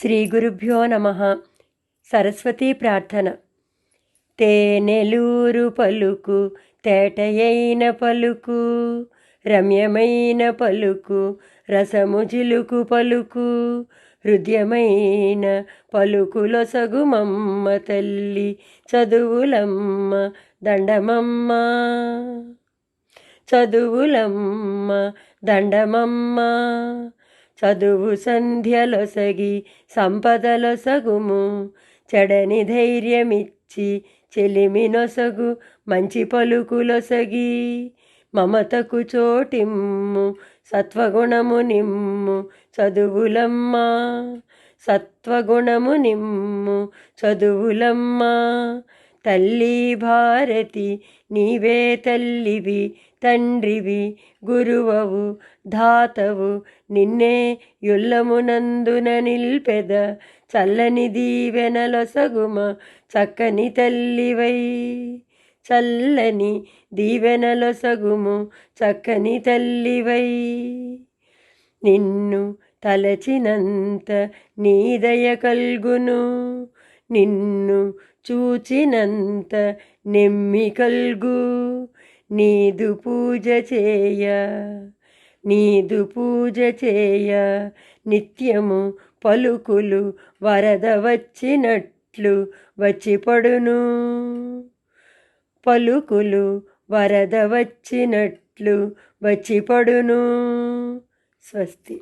శ్రీ గురుభ్యో నమ. సరస్వతీ ప్రార్థన. తేనెలూరు పలుకు తేటయైన పలుకు రమ్యమైన పలుకు రసము జిలుకు పలుకు హృదయమైన పలుకులొసగు మమ్మ తల్లి చదువులమ్మ దండమమ్మ. చదువులమ్మ దండమమ్మ. చదువు సంధ్యలొసగి సంపదలొసగుము చెడని ధైర్యమిచ్చి చెలిమినొసగు మంచి పలుకులొసగి మమతకు చోటిమ్ము సత్వగుణము నిమ్ము చదువులమ్మ. సత్వగుణము నిమ్ము చదువులమ్మ. తల్లి భారతి నీవే తల్లివి తండ్రివి గురువవు ధాతవు నిన్నే యుల్లమునందున నిల్పెద చల్లని దీవెనలొసగుమ చక్కని తల్లివై. చల్లని దీవెనలొసగుము చక్కని తల్లివై. నిన్ను తలచినంత నీదయ కల్గును. నిన్ను చూచినంత నెమ్మి కల్గు. నీదు పూజ చేయ నీదు పూజ చేయ. నిత్యము పలుకులు వరద వచ్చినట్లు వచ్చిపడును పలుకులు వరద వచ్చినట్లు వచ్చిపడును స్వస్తి.